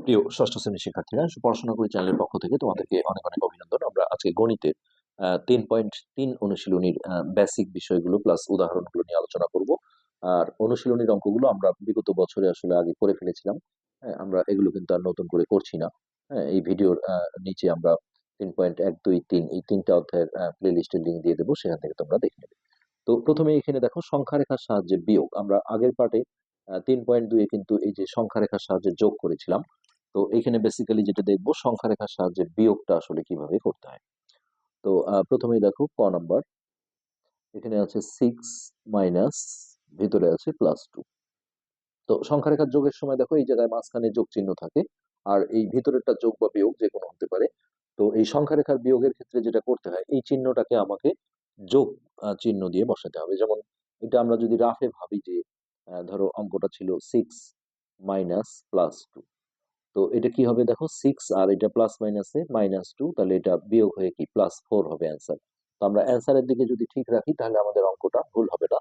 প্রিয় ষষ্ঠ শ্রেণির শিক্ষার্থীরা পড়াশোনা করি চ্যানেলের পক্ষ থেকে তোমাদেরকে অনেক অনেক অভিনন্দন। আমরা আজকে গণিতের তিন পয়েন্ট তিন অনুশীলনীর বেসিক বিষয়গুলো প্লাস উদাহরণগুলো নিয়ে আলোচনা করব। আর অনুশীলনীর অঙ্কগুলো আমরা বিগত বছরে আসলে আগে করে ফেলেছিলাম। হ্যাঁ আমরা এগুলো কিন্তু আর নতুন করে করছি না। হ্যাঁ এই ভিডিওর নিচে আমরা তিন পয়েন্ট এক, দুই, তিন, এই তিনটা অধ্যায়ের প্লে লিস্টের লিঙ্ক দিয়ে দেবো, সেখান থেকে তোমরা দেখে নেবে। তো প্রথমে এখানে দেখো সংখ্যা রেখার সাহায্যে বিয়োগ। আমরা আগের পার্টে তিন পয়েন্ট দুয়ে কিন্তু এই যে সংখ্যা রেখার সাহায্যে যোগ করেছিলাম। তো এখানে বেসিক্যালি যেটা দেখব সংখ্যা রেখার সাহায্যে বিয়োগটা আসলে কীভাবে করতে হয়। তো প্রথমেই দেখো, ক নাম্বার। এখানে আছে সিক্স মাইনাস ভিতরে আছে প্লাস টু তো সংখ্যা রেখার যোগের সময় দেখো, এই জায়গায় মাঝখানে যোগ চিহ্ন থাকে, আর এই ভিতরেরটা যোগ বা বিয়োগ যে কোনো হতে পারে। তো, এই সংখ্যা রেখার বিয়োগের ক্ষেত্রে যেটা করতে হয়, এই চিহ্নটাকে আমাকে যোগ চিহ্ন দিয়ে বসাতে হবে। যেমন, এটা আমরা যদি রাফে ভাবি যে ধরো অঙ্কটা ছিল সিক্স মাইনাস প্লাস টু তো এটা কি হবে দেখো সিক্স আর এটা প্লাস মাইনাসে মাইনাস টু তাহলে এটা বিয়োগ হয়ে কি প্লাস ফোর হবে অ্যান্সার তো আমরা অ্যান্সারের দিকে যদি ঠিক রাখি, তাহলে আমাদের অঙ্কটা ভুল হবে না।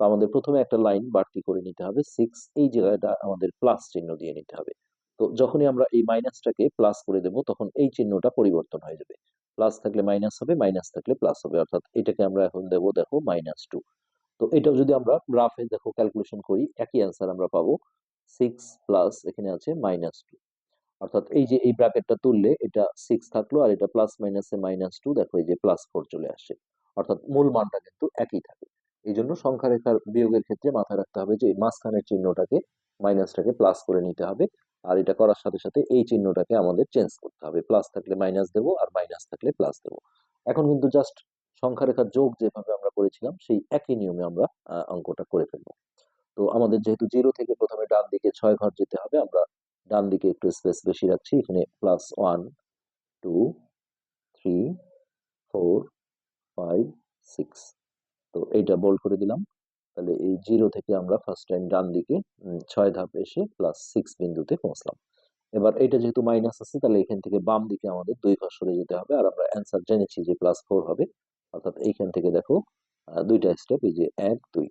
তো আমাদের প্রথমে একটা লাইন বাড়তি করে নিতে হবে সিক্স এই জায়গাটা আমাদের প্লাস চিহ্ন দিয়ে নিতে হবে। তো যখনই আমরা এই মাইনাসটাকে প্লাস করে দেব, তখন এই চিহ্নটা পরিবর্তন হয়ে যাবে। প্লাস থাকলে মাইনাস হবে মাইনাস থাকলে প্লাস হবে, অর্থাৎ এটাকে আমরা এখন দেবো দেখো মাইনাস টু তো এটাও যদি আমরা রাফে দেখো ক্যালকুলেশন করি, একই অ্যান্সার আমরা পাবো। সিক্স প্লাস এখানে আছে মাইনাস টু অর্থাৎ এই যে এই ব্র্যাকেটটা তুললে এটা সিক্স থাকল আর এটা প্লাস মাইনাসে মাইনাস টু দেখো এই যে প্লাস ফোর চলে আসে অর্থাৎ মূল মানটা কিন্তু একই থাকে। এই জন্য সংখ্যা রেখার বিয়োগের ক্ষেত্রে মাথায় রাখতে হবে যে মাঝখানের চিহ্নটাকে মাইনাসটাকে প্লাস করে নিতে হবে আর এটা করার সাথে সাথে এই চিহ্নটাকে আমাদের চেঞ্জ করতে হবে। প্লাস থাকলে মাইনাস দেবো আর মাইনাস থাকলে প্লাস দেবো। এখন কিন্তু জাস্ট সংখ্যা রেখার যোগ যেভাবে আমরা করেছিলাম, সেই একই নিয়মে আমরা অঙ্কটা করে ফেলব। তো আমাদের যেহেতু জিরো থেকে প্রথমে ডান দিকে ছয় ঘর যেতে হবে, আমরা ডান দিকে একটু স্পেস বেশি রাখছি, এখানে plus one two three four five six তো এইটা বোল্ড করে দিলাম। তাহলে এই জিরো থেকে আমরা ফার্স্ট টাইম ডান দিকে ছয় ধাপ এসে প্লাস সিক্স বিন্দুতে পৌঁছলাম। এবার এটা যেহেতু মাইনাস আছে, তাহলে এখান থেকে বাম দিকে আমাদের দুই ঘর সরে যেতে হবে। আর আমরা অ্যান্সার জেনেছি যে প্লাস ফোর হবে। অর্থাৎ এইখান থেকে দেখো দুইটা স্টেপ এই যে এক, দুই।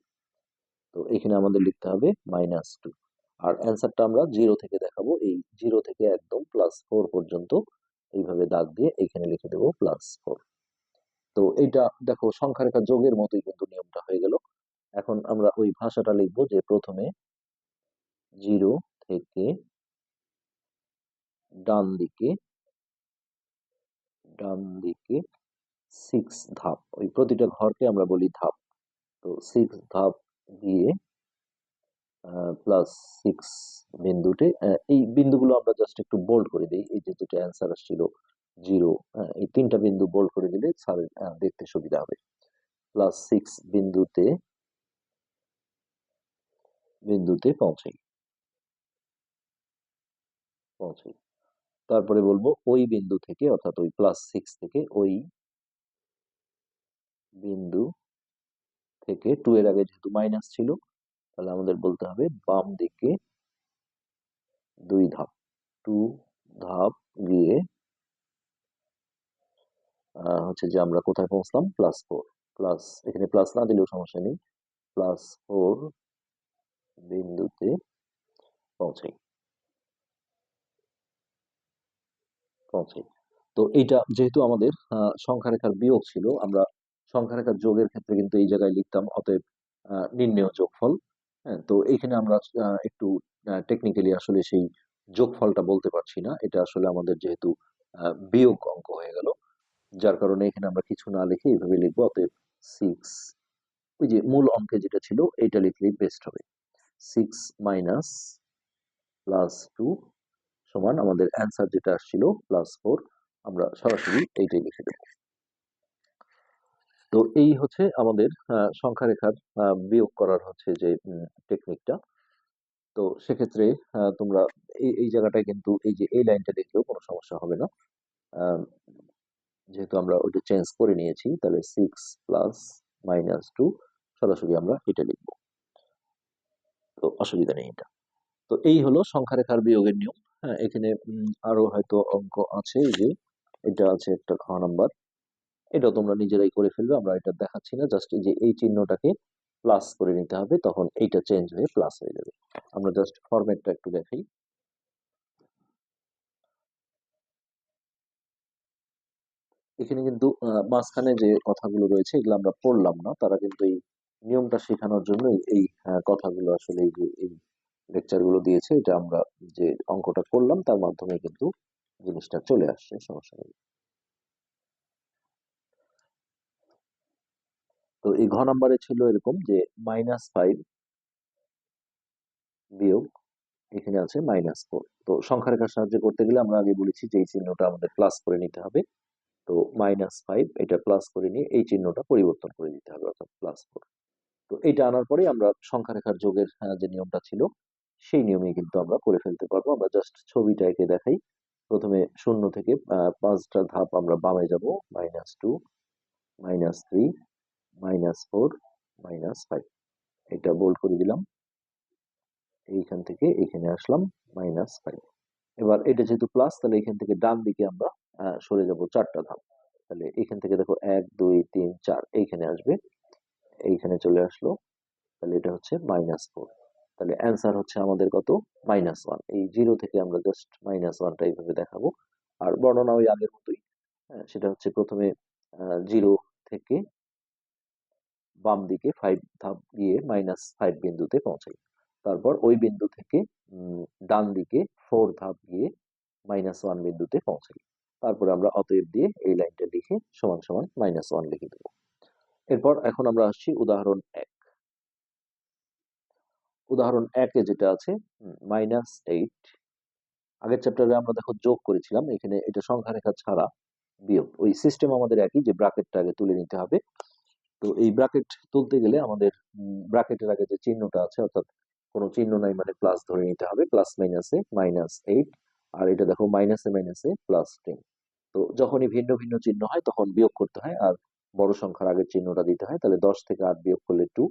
তো এখানে আমাদের লিখতে হবে মাইনাস টু আর অ্যান্সারটা আমরা জিরো থেকে দেখাবো। এই জিরো থেকে একদম প্লাস ফোর পর্যন্ত এইভাবে দাগ দিয়ে এখানে লিখে দেবো প্লাস ফোর তো এইটা দেখো সংখ্যা রেখা যোগের মতোই কিন্তু নিয়মটা হয়ে গেল। এখন আমরা ওই ভাষাটা লিখব যে প্রথমে জিরো থেকে ডান দিকে ডান দিকে সিক্স ধাপ। ওই প্রতিটা ঘরকে আমরা বলি ধাপ। তো সিক্স ধাপ দিয়ে প্লাস সিক্স বিন্দুতে এই বিন্দুগুলো আমরা জাস্ট একটু বোল্ড করে দিই। এই যে দুটো অ্যান্সার আসছিল জিরো এই তিনটা বিন্দু বোল্ড করে দিলে স্যারের দেখতে সুবিধা হবে। প্লাস সিক্স বিন্দুতে বিন্দুতে পৌঁছাই পৌঁছাই তারপরে বলব ওই বিন্দু থেকে, অর্থাৎ ওই প্লাস সিক্স থেকে ওই বিন্দু থেকে টু এর আগে যেহেতু মাইনাস ছিল তাহলে আমাদের বলতে হবে বাম দিকে দুই ধাপ, টু ধাপ গিয়ে হচ্ছে যে আমরা কোথায় পৌঁছলাম? প্লাস ফোর প্লাস এখানে প্লাস না দিলেও সমস্যা নেই। প্লাস ফোর বিন্দুতে পৌঁছাই। পৌঁছাই। তো এইটা যেহেতু আমাদের সংখ্যা রেখার বিয়োগ ছিল, আমরা সংখ্যা রেখার যোগের ক্ষেত্রে কিন্তু এই জায়গায় লিখতাম, অতএব নির্ণয় যোগফল তো এইখানে আমরা একটু টেকনিক্যালি আসলে সেই যোগফলটা বলতে পারছি না। এটা আসলে আমাদের যেহেতু বিয়োগ অঙ্ক হয়ে গেল। যার কারণে এখানে আমরা কিছু না লিখে এইভাবে লিখব, অতএব সিক্স ওই যে মূল অঙ্কে যেটা ছিল এইটা লিখলেই বেস্ট হবে। সিক্স মাইনাস প্লাস টু সমান আমাদের অ্যান্সার যেটা আসছিল প্লাস ফোর আমরা সরাসরি এইটাই লিখে দেবো। তো এই হচ্ছে আমাদের সংখ্যা রেখার বিয়োগ করার হচ্ছে যে টেকনিকটা তো সেক্ষেত্রে তোমরা এই এই জায়গাটায় কিন্তু এই যে, এই লাইনটা দেখলেও কোনো সমস্যা হবে না। যেহেতু আমরা ওইটা চেঞ্জ করে নিয়েছি, তাহলে সিক্স প্লাস মাইনাস টু সরাসরি আমরা এটা লিখব। তো অসুবিধা নেই এটা। তো এই হলো সংখ্যা রেখার বিয়োগের নিয়ম। হ্যাঁ এখানে আরও হয়তো অঙ্ক আছে যে, এটা আছে একটা খ নাম্বার এটা তোমরা নিজেরাই করে ফেলবে, আমরা এটা দেখাচ্ছি না জাস্ট এই যে এই চিহ্নটাকে প্লাস করে নিতে হবে, তখন এইটা চেঞ্জ হয়ে প্লাস হয়ে যাবে। আমরা জাস্ট ফরম্যাটটা একটু দেখাই। এখানে কিন্তু মাঝখানে যে কথাগুলো রয়েছে, এগুলো আমরা পড়লাম না, তারা কিন্তু এই নিয়মটা শেখানোর জন্য এই কথাগুলো আসলে এই যে এই লেকচারগুলো দিয়েছে, এটা আমরা যে অঙ্কটা করলাম, তার মাধ্যমে কিন্তু জিনিসটা চলে আসছে, সমস্যা নেই। তো এই ঘ নাম্বারে ছিল এরকম যে মাইনাস ফাইভ বিয়োগ এখানে আছে মাইনাস ফোর তো সংখ্যা রেখার সাহায্যে করতে গেলে আমরা আগে বলেছি যে এই চিহ্নটা আমাদের প্লাস করে নিতে হবে। তো মাইনাস ফাইভ এটা প্লাস করে নিয়ে এই চিহ্নটা পরিবর্তন করে দিতে হবে, অর্থাৎ প্লাস ফোর তো এটা আনার পরে আমরা সংখ্যা রেখার যোগের যে নিয়মটা ছিল, সেই নিয়মে কিন্তু আমরা করে ফেলতে পারব। আমরা জাস্ট ছবিটা এঁকে দেখাই। প্রথমে শূন্য থেকে পাঁচটা ধাপ আমরা বামে যাব minus two minus three minus four minus five এটা বোল্ড করে দিলাম। এইখান থেকে এখানে আসলাম মাইনাস ফাইভ এবার এটা যেহেতু প্লাস তাহলে এখান থেকে ডান দিকে আমরা সরে যাব চারটা ধাপ। তাহলে এখান থেকে দেখো এক দুই তিন চার এইখানে আসবে। এইখানে চলে আসলো। তাহলে এটা হচ্ছে মাইনাস ফোর তাহলে অ্যান্সার হচ্ছে আমাদের কত? মাইনাস ওয়ান এই জিরো থেকে আমরা জাস্ট মাইনাস ওয়ানটা এইভাবে দেখাবো। আর বর্ণনা ওই আগের মতোই। হ্যাঁ, সেটা হচ্ছে প্রথমে জিরো থেকে বাম দিকে ফাইভ ধাপ গিয়ে মাইনাস ফাইভ বিন্দুতে পৌঁছাই। তারপর ওই বিন্দু থেকে ডান দিকে ফোর ধাপ গিয়ে মাইনাস ওয়ান বিন্দুতে পৌঁছাই। তারপরে আমরা অতএব দিয়ে এই লাইনটা লিখে সমান সমান মাইনাস ওয়ান লিখে দেবো। এরপর এখন আমরা আসছি উদাহরণ এক। উদাহরণ একে যেটা আছে মাইনাস এইট আগের চ্যাপ্টারে আমরা দেখো যোগ করেছিলাম, এখানে এটা সংখ্যা রেখা ছাড়া বিয়োগ। ওই সিস্টেম আমাদের একই যে ব্র্যাকেটটা আগে তুলে নিতে হবে। তো এই ব্র্যাকেট তুলতে গেলে আমাদের ব্র্যাকেটের আগে যে চিহ্নটা আছে, অর্থাৎ কোনো চিহ্ন নাই মানে প্লাস ধরে নিতে হবে প্লাস মাইনাসে মাইনাস এইট আর এটা দেখো মাইনাসে মাইনাসে প্লাস টেন তো যখনই ভিন্ন ভিন্ন চিহ্ন হয়, তখন বিয়োগ করতে হয়, আর বড় সংখ্যার আগের চিহ্নটা দিতে হয়, তাহলে দশ থেকে আট বিয়োগ করলে টু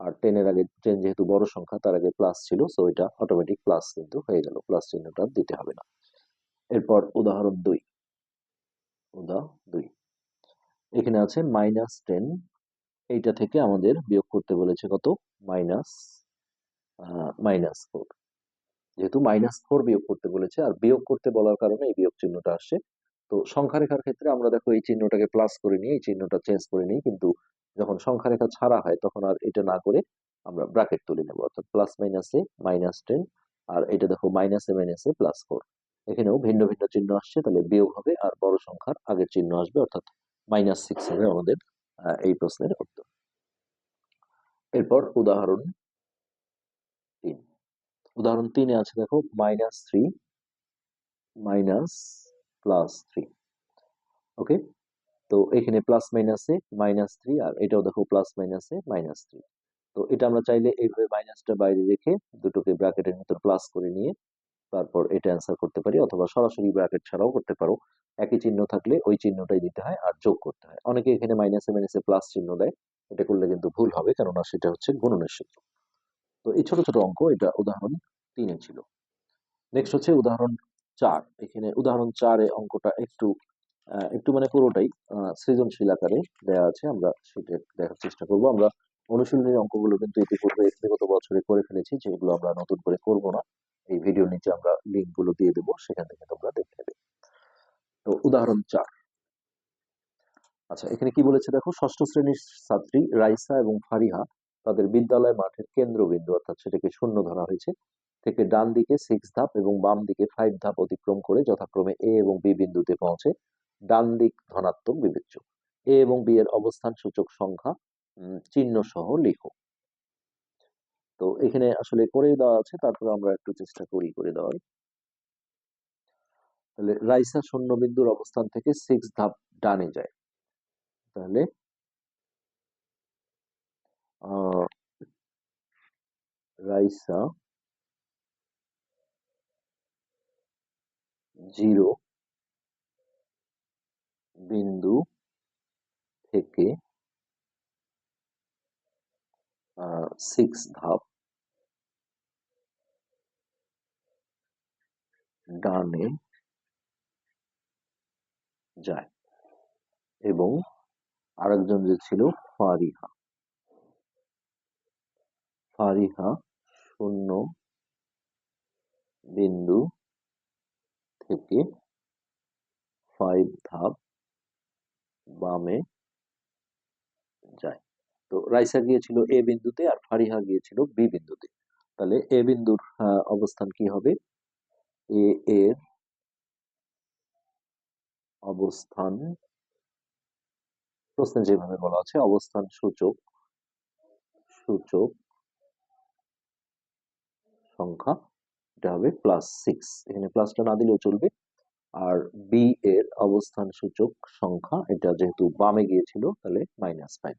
আর টেনের আগে টেন যেহেতু বড় সংখ্যা, তার আগে প্লাস ছিল সো এটা অটোমেটিক প্লাস কিন্তু হয়ে গেল প্লাস চিহ্নটা দিতে হবে না। এরপর উদাহরণ দুই উদা দুই। এখানে আছে মাইনাস টেন এইটা থেকে আমাদের বিয়োগ করতে বলেছে কত? মাইনাস মাইনাস ফোর যেহেতু মাইনাস ফোর বিয়োগ করতে বলেছে, আর বিয়োগ করতে বলার কারণে এই বিয়োগ চিহ্নটা আসছে। তো সংখ্যা রেখার ক্ষেত্রে আমরা দেখো এই চিহ্নটাকে প্লাস করে নিই এই চিহ্নটা চেঞ্জ করে নিই কিন্তু যখন সংখ্যা রেখা ছাড়া হয়, তখন আর এটা না করে আমরা ব্র্যাকেট তুলে নেব। অর্থাৎ প্লাস মাইনাসে মাইনাস টেন আর এটা দেখো মাইনাসে মাইনাসে প্লাস ফোর এখানেও ভিন্ন ভিন্ন চিহ্ন আসছে, তাহলে বিয়োগ হবে আর বড় সংখ্যার আগের চিহ্ন আসবে, অর্থাৎ মাইনাস সিক্স হবে আমাদের এই প্রশ্নের উত্তর। এরপর উদাহরণ তিন। উদাহরণ তিনে আছে দেখো minus three minus plus three okay তো এখানে প্লাস মাইনাসে মাইনাস থ্রি আর এটাও দেখো প্লাস মাইনাসে মাইনাস থ্রি তো এটা আমরা চাইলে এইভাবে মাইনাসটা বাইরে রেখে দুটোকে ব্র্যাকেটের ভিতর প্লাস করে নিয়ে তারপর এটা অ্যান্সার করতে পারি অথবা সরাসরি ব্র্যাকেট ছাড়াও করতে পারো। একই চিহ্ন থাকলে ওই চিহ্নটাই দিতে হয় আর যোগ করতে হয়। অনেকে এখানে মাইনাসে মাইনাসে প্লাস চিহ্ন দেয়। এটা করলে কিন্তু ভুল হবে কেননা সেটা হচ্ছে গুণনের সূত্র। তো এই ছোট ছোট অঙ্ক, এটা উদাহরণ তিনে ছিল। নেক্সট হচ্ছে উদাহরণ চার। এখানে উদাহরণ চারে অঙ্কটা একটু একটু মানে পুরোটাই সৃজনশীল আকারে দেওয়া আছে। আমরা সেটা দেখার চেষ্টা করব। আমরা অনুশীলনীর অঙ্কগুলো কিন্তু ইতিপূর্বে বিগত বছরে করে ফেলেছি, যেগুলো আমরা নতুন করে করব না। এই ভিডিওর নিচে আমরা লিঙ্কগুলো দিয়ে দেবো, সেখান থেকে তোমরা দেখে নেবে। তো উদাহরণ চার। আচ্ছা এখানে কি বলেছে দেখো, ষষ্ঠ শ্রেণির ছাত্রী রাইসা এবং ফারিহা তাদের বিদ্যালয় মাঠের কেন্দ্রবিন্দু, অর্থাৎ সেটাকে শূন্য ধরা হয়েছে, থেকে ডান দিকে সিক্স ধাপ এবং বাম দিকে ফাইভ ধাপ অতিক্রম করে যথাক্রমে এ এবং বি বিন্দুতে পৌঁছে, ডান দিক ধনাত্মক বিবেচ্য। এ এবং বি এর অবস্থান সূচক সংখ্যা চিহ্ন সহ লিখো। তো এখানে আসলে করেই দেওয়া আছে, তারপরে আমরা একটু চেষ্টা করি করে দেওয়ার। তাহলে রাইসা শূন্য বিন্দুর অবস্থান থেকে সিক্স ধাপ ডানে যায়। তাহলে রাইসা জিরো বিন্দু থেকে সিক্স ধাপ। ডানে যায়। এবং আরেকজন যে ছিল, ফারিহা। ফারিহা শূন্য বিন্দু থেকে ফাইভ ধাপ বামে যায়। তো রাইসা গিয়েছিল এ বিন্দুতে আর ফারিহা গিয়েছিল বি বিন্দুতে। তাহলে এ বিন্দুর অবস্থান কি হবে? এ এর অবস্থান, প্রশ্নে যেভাবে বলা আছে, অবস্থান সূচক সূচক সংখ্যা, এটা হবে প্লাস সিক্স এখানে প্লাসটা না দিলেও চলবে। আর বি এর অবস্থান সূচক সংখ্যা, এটা যেহেতু বামে গিয়েছিল, তাহলে মাইনাস ফাইভ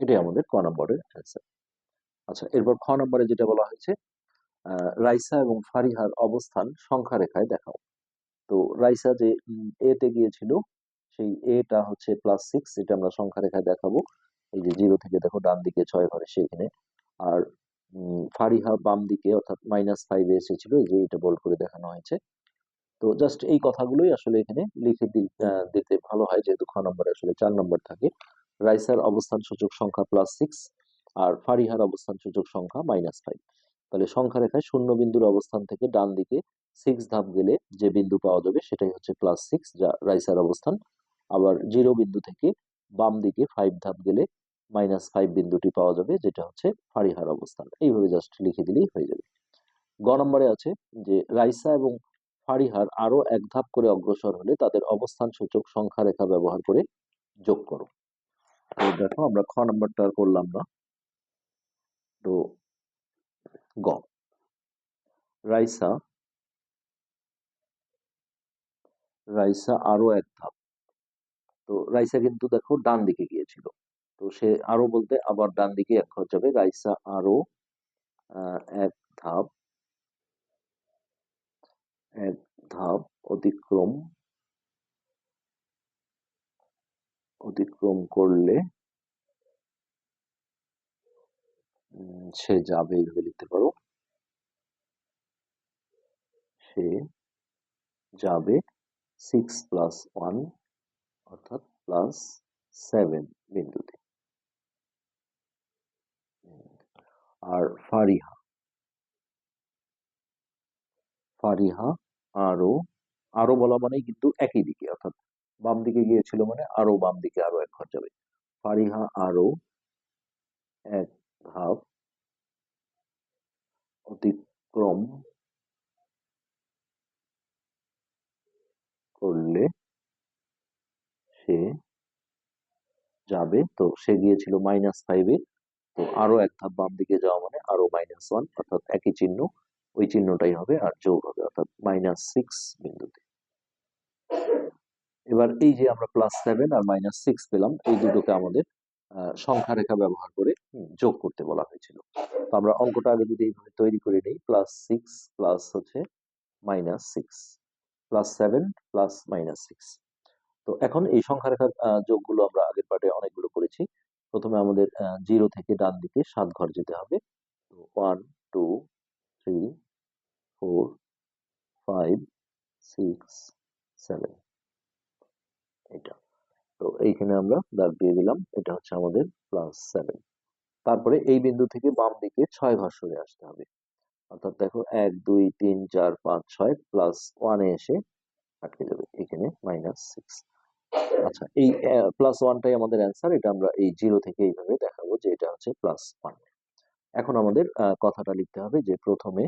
এটাই আমাদের ক নম্বরের অ্যান্সার আচ্ছা এরপর খ নম্বরে যেটা বলা হয়েছে রাইসা এবং ফারিহার অবস্থান সংখ্যা রেখায় দেখাও। তো রাইসা যে এ তে গিয়েছিল, সেই এটা হচ্ছে প্লাস সিক্স এটা আমরা সংখ্যা রেখায় দেখাবো। এই যে জিরো থেকে দেখো, ডান দিকে ছয় ঘরে সেখানে আর ফারিহা বাম দিকে, অর্থাৎ মাইনাস ফাইভে এসেছিল, এই যে এটা বোল্ড করে দেখানো হয়েছে। তো জাস্ট এই কথাগুলোই আসলে এখানে লিখে দিতে ভালো হয়, যেহেতু খ নম্বরে আসলে চার নম্বর থাকে। রাইসার অবস্থান সূচক সংখ্যা প্লাস সিক্স আর ফারিহার অবস্থান সূচক সংখ্যা মাইনাস ফাইভ তাহলে সংখ্যা রেখায় শূন্য বিন্দুর অবস্থান থেকে ডান দিকে সিক্স ধাপ গেলে যে বিন্দু পাওয়া যাবে সেটাই হচ্ছে প্লাস সিক্স যা রাইসার অবস্থান। আবার জিরো বিন্দু থেকে বাম দিকে ফাইভ ধাপ গেলে মাইনাস ফাইভ বিন্দুটি পাওয়া যাবে, যেটা হচ্ছে ফারিহার অবস্থান। এইভাবে জাস্ট লিখে দিলেই হয়ে যাবে। গ নম্বরে আছে যে রাইসা এবং ফারিহার আরও এক ধাপ করে অগ্রসর হলে তাদের অবস্থান সূচক সংখ্যা রেখা ব্যবহার করে যোগ করো। তো দেখো আমরা খ নম্বরটা করলাম না। তো গ। রাইসা। রাইসা আরও এক ধাপ। তো রাইসা কিন্তু দেখো ডান দিকে গিয়েছিল। তো সে আরও বলতে আবার ডান দিকে এক ঘর যাবে রাইসা আরও এক ধাপ এক ধাপ অতিক্রম অতিক্রম করলে সে যাবে এইভাবে লিখতে পারো। সে যাবে সিক্স প্লাস ওয়ান অর্থাৎ প্লাস সেভেন বিন্দুতে। আর ফারিহা ফারিহা আরও আরও বলা মানে কিন্তু একই দিকে, অর্থাৎ বাম দিকে গিয়েছিল মানে আরও বাম দিকে আরও এক ঘর যাবে। ফারিহা আরও এক ধাপ অতিক্রম করলে সে যাবে। তো সে গিয়েছিল মাইনাস ফাইভে তো আরও এক ধাপ বাম দিকে যাওয়া মানে আরও মাইনাস ওয়ান অর্থাৎ একই চিহ্ন। ওই চিহ্নটাই হবে আর যোগ হবে অর্থাৎ মাইনাস সিক্স বিন্দুতে। এবার এই যে আমরা প্লাস সেভেন আর মাইনাস সিক্স পেলাম, এই দুটোকে আমাদের সংখ্যা রেখা ব্যবহার করে যোগ করতে বলা হয়েছিল। তো আমরা অঙ্কটা আগে যদি এইভাবে তৈরি করে নিই প্লাস সিক্স প্লাস হচ্ছে minus six plus seven plus minus six তো এখন এই সংখ্যা রেখার যোগগুলো আমরা আগের পার্টে অনেকগুলো করেছি। প্রথমে আমাদের জিরো থেকে ডান দিকে সাত ঘর যেতে হবে। তো one two three four five six seven তো এইখানে আমরা দাগ দিয়ে দিলাম, এটা হচ্ছে আমাদের প্লাস সেভেন তারপরে এই বিন্দু থেকে বাম দিকে ছয় ঘর সরে আসতে হবে। অর্থাৎ দেখো এক, দুই, তিন, চার, পাঁচ, ছয় প্লাস ওয়ানে এসে আটকে যাবে, এখানে মাইনাস সিক্স আচ্ছা এই প্লাস ওয়ানটাই আমাদের অ্যান্সার এটা আমরা এই জিরো থেকে এইভাবে দেখাবো যে এটা হচ্ছে প্লাস ওয়ান এখন আমাদের কথাটা লিখতে হবে যে প্রথমে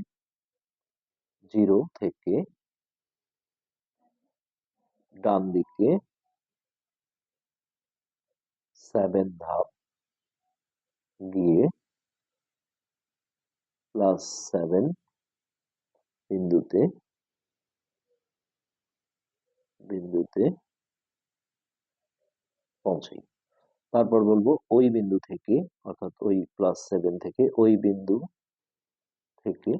জিরো থেকে ডান দিকে সেভেন ধাপ গিয়ে প্লাস সেভেন বিন্দুতে বিন্দুতে পৌঁছাই তারপর বলব ওই বিন্দু থেকে, অর্থাৎ ওই প্লাস সেভেন থেকে ওই বিন্দু থেকে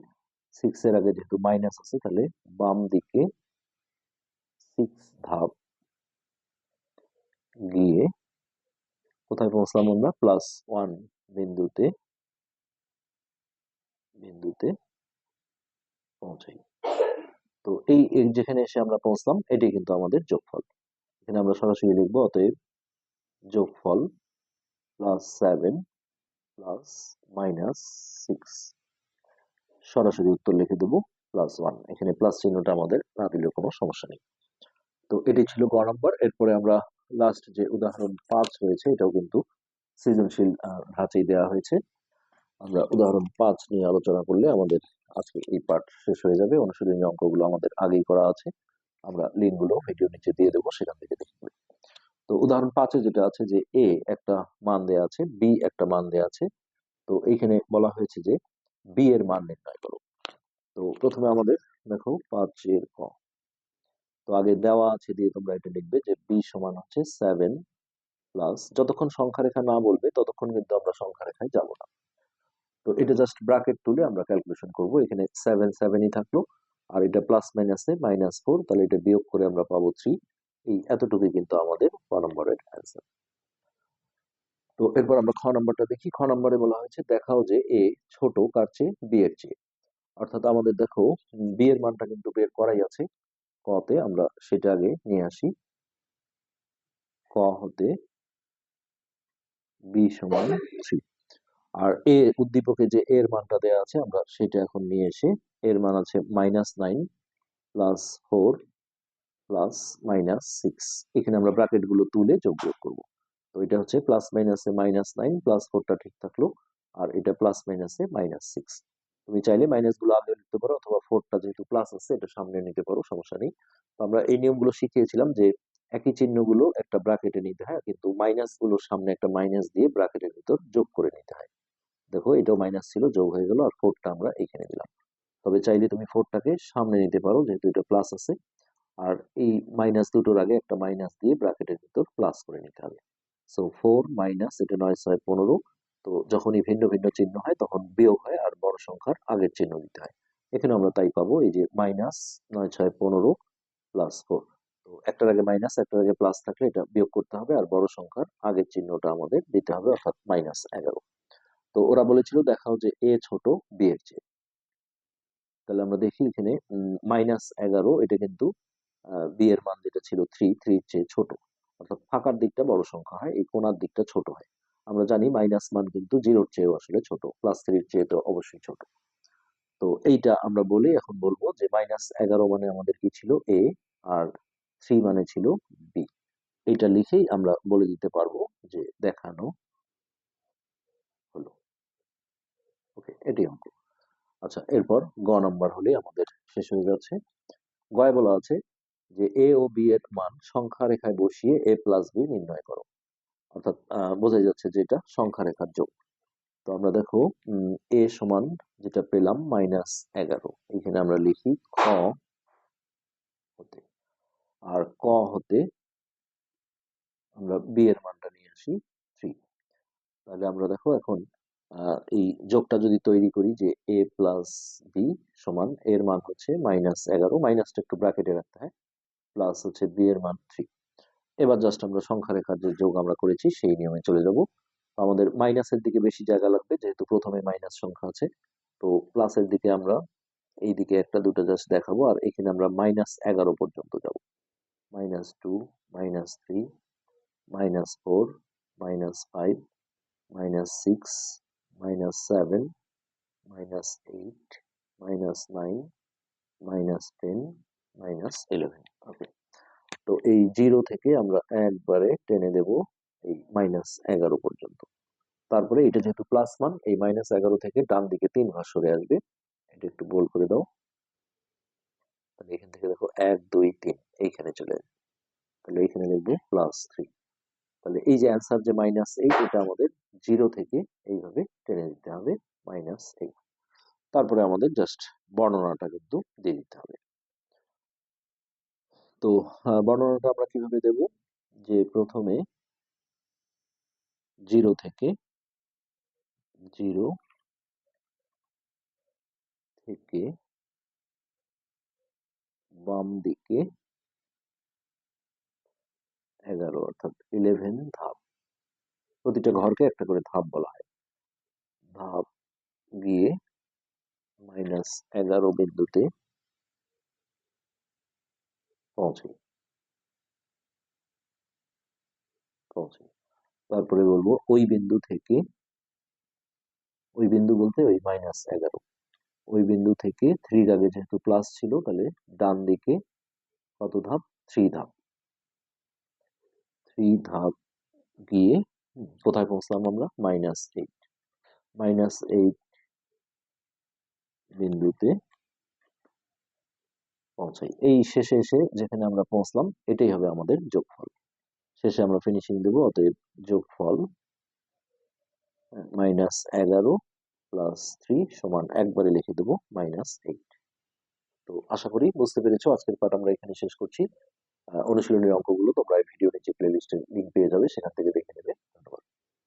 সিক্স এর আগে যেহেতু মাইনাস আছে, তাহলে বাম দিকে সিক্স ধাপ গিয়ে কোথায় পৌঁছলাম আমরা? প্লাস ওয়ান বিন্দুতে বিন্দুতে পৌঁছাই। তো এই যেখানে এসে আমরা পৌঁছলাম, এটাই কিন্তু আমাদের যোগফল। এখানে আমরা সরাসরি লিখব, অতএব যোগফল plus seven plus minus six সরাসরি উত্তর লিখে দেবো প্লাস ওয়ান এখানে প্লাস চিহ্নটা আমাদের না দিলেও কোনো সমস্যা নেই। তো এটি ছিল গ নম্বর। এরপরে আমরা লাস্ট যে উদাহরণ পাঁচ রয়েছে, এটাও কিন্তু সৃজনশীল ধাঁচেই দেওয়া হয়েছে। আমরা উদাহরণ পাঁচ নিয়ে আলোচনা করলে আমাদের আজকে এই পার্ট শেষ হয়ে যাবে। অনুশীলনী অঙ্কগুলো আমাদের আগেই করা আছে। আমরা লিঙ্কগুলো ভিডিও নিচে দিয়ে দেবো, সেখান থেকে দেখে নেবে। তো উদাহরণ পাঁচে যেটা আছে যে এ একটা মান দেয়া আছে বি একটা মান দেয়া আছে। তো এইখানে বলা হয়েছে যে বি এর মান নির্ণয় করো। তো প্রথমে আমাদের দেখো পাঁচের ক। তো আগে দেওয়া আছে দিয়ে তোমরা এটা লিখবে যে বি সমান হচ্ছে সেভেন প্লাস যতক্ষণ সংখ্যা রেখা না বলবে, ততক্ষণ কিন্তু আমরা সংখ্যা রেখায় যাব না। তো এটা জাস্ট ব্র্যাকেট তুলে আমরা ক্যালকুলেশন করব। এখানে সেভেন সেভেনই থাকল, আর এটা প্লাস মাইনাসে মাইনাস ফোর তাহলে এটা বিয়োগ করে আমরা পাবো থ্রি এই এতটুকুই কিন্তু আমাদের ক নম্বরের অ্যান্সার তো এরপর আমরা খ নম্বরটা দেখি। খ নম্বরে বলা হয়েছে, দেখাও যে এ ছোট, কার চেয়ে বি এর চেয়ে। অর্থাৎ আমাদের দেখো বি এর মানটা কিন্তু বের করাই আছে। কতে আমরা সেটা আগে নিয়ে আসি। ক হতে বি সমান থ্রি আর এ উদ্দীপকে যে এর মানটা দেওয়া আছে আমরা সেটা এখন নিয়ে এসে এর মান আছে minus nine plus four plus minus six এখানে আমরা ব্র্যাকেটগুলো তুলে যোগ যোগ করব। তো এটা হচ্ছে প্লাস মাইনাসে মাইনাস নাইন প্লাস ফোরটা ঠিক থাকল, আর এটা প্লাস মাইনাসে মাইনাস সিক্স তুমি চাইলে মাইনাসগুলো আগে লিখতে পারো অথবা ফোরটা যেহেতু প্লাস আছে, এটা সামনে নিতে পারো, সমস্যা নেই। তো আমরা এই নিয়মগুলো শিখিয়েছিলাম যে একই চিহ্নগুলো একটা ব্রাকেটে নিতে হয়, কিন্তু মাইনাসগুলোর সামনে একটা মাইনাস দিয়ে ব্রাকেটের ভিতর যোগ করে নিতে হয়। দেখো এটাও মাইনাস ছিল, যোগ হয়ে গেল আর ফোরটা আমরা এখানে দিলাম। তবে চাইলে তুমি ফোরটাকে সামনে নিতে পারো, যেহেতু এটা প্লাস আছে। আর এই মাইনাস দুটোর আগে একটা মাইনাস দিয়ে ব্রাকেটের ভিতর প্লাস করে নিতে হবে। সো ফোর মাইনাস এটা নয়, ছয়, পনেরো তো যখনই ভিন্ন ভিন্ন চিহ্ন হয়, তখন বিয়োগ হয় আর বড় সংখ্যার আগের চিহ্ন দিতে হয়। এখানে আমরা তাই পাবো, এই যে মাইনাস নয় ছয় পনেরো প্লাস ফোর তো একটার আগে মাইনাস একটার আগে প্লাস থাকলে এটা বিয়োগ করতে হবে আর বড় সংখ্যার আগের চিহ্নটা আমাদের দিতে হবে, অর্থাৎ মাইনাস এগারো। তো ওরা বলেছিল দেখাও যে এ ছোট বি এর চেয়ে। তাহলে আমরা দেখি এখানে মাইনাস এগারো, এটা কিন্তু বি এর মান যেটা ছিল থ্রি থ্রির চেয়ে ছোট। অর্থাৎ ফাঁকার দিকটা বড় সংখ্যা হয়, এই কোনার দিকটা ছোট হয়। আমরা জানি মাইনাস মান কিন্তু জিরোর চেয়েও আসলে ছোট প্লাস থ্রির চেয়ে তো অবশ্যই ছোট। তো এইটা আমরা বলি এখন বলব যে মাইনাস এগারো মানে আমাদের কি ছিল? এ আর থ্রি মানে ছিল বি এটা লিখেই আমরা বলে দিতে পারব যে দেখানো হলো। ওকে এটি অঙ্ক। আচ্ছা এরপর গ নাম্বার হলে আমাদের শেষ হয়ে যাচ্ছে। গয়ে বলা আছে যে এ ও বি এর মান সংখ্যা রেখায় বসিয়ে এ প্লাস বি নির্ণয় করো। অর্থাৎ বোঝাই যাচ্ছে যে এটা সংখ্যা রেখার যোগ। তো আমরা দেখো এ সমান যেটা পেলাম মাইনাস এগারো। এখানে আমরা লিখি খ হতে। আর ক হতে আমরা বি এর মানটা নিয়ে আসি থ্রি তাহলে আমরা দেখো এখন এই যোগটা যদি তৈরি করি যে এ প্লাস বি সমান, এর মান হচ্ছে মাইনাস এগারো। মাইনাসটা একটু ব্র্যাকেটে রাখতে হয়। প্লাস হচ্ছে বি এর মান থ্রি এবার জাস্ট আমরা সংখ্যা রেখার যে যোগ আমরা করেছি, সেই নিয়মে চলে যাব। আমাদের মাইনাসের দিকে বেশি জায়গা লাগবে, যেহেতু প্রথমে মাইনাস সংখ্যা আছে। তো প্লাসের দিকে আমরা এই দিকে একটা, দুটো জাস্ট দেখাবো, আর এখানে আমরা মাইনাস এগারো পর্যন্ত যাব। Minus two minus three minus four minus five minus six minus seven minus eight minus nine minus ten minus eleven okay তো এই জিরো থেকে আমরা একবারে টেনে দেব এই মাইনাস এগারো পর্যন্ত। তারপরে এটা যেহেতু প্লাস মান এই মাইনাস এগারো থেকে ডান দিকে তিন ঘর সরে আসবে। এটা একটু গোল করে দাও। তাহলে এখান থেকে দেখো এক, দুই, তিন, এইখানে চলে আসবে। তাহলে এইখানে লিখব প্লাস থ্রি তাহলে এই যে অ্যান্সার যে মাইনাস এইট এটা আমাদের জিরো থেকে এইভাবে টেনে দিতে হবে মাইনাস এইট তারপরে আমাদের জাস্ট বর্ণনাটা কিন্তু দিয়ে দিতে হবে। তো বর্ণনাটা আমরা কীভাবে দেব? যে প্রথমে জিরো থেকে জিরো থেকে বাম দিকে এগারো, অর্থাৎ ইলেভেন ধাপ। প্রতিটা ঘরকে একটা করে ধাপ বলা হয়। ধাপ গিয়ে মাইনাস এগারো বিন্দুতে পৌঁছে পৌঁছে তারপরে বলব, ওই বিন্দু থেকে, ওই বিন্দু বলতে ওই মাইনাস এগারো। ওই বিন্দু থেকে থ্রির আগে যেহেতু প্লাস ছিল, তাহলে ডান দিকে কত ধাপ? থ্রি ধাপ। থ্রি ধাপ গিয়ে কোথায় পৌঁছলাম আমরা? মাইনাস এইট মাইনাস এইট বিন্দুতে পৌঁছাই এই শেষে এসে যেখানে আমরা পৌঁছলাম, এটাই হবে আমাদের যোগফল। শেষে আমরা ফিনিশিং দেব, অতএব যোগফল মাইনাস এগারো প্লাস থ্রি সমান একবারে লিখে দেবো মাইনাস এইট তো আশা করি বুঝতে পেরেছ, আজকের পাঠ আমরা এখানে শেষ করছি। অনুশীলনীর অঙ্কগুলো তোমরা এই ভিডিও নিচে প্লে লিস্টের লিঙ্ক পেয়ে যাবে, সেখান থেকে দেখে নেবে। ধন্যবাদ।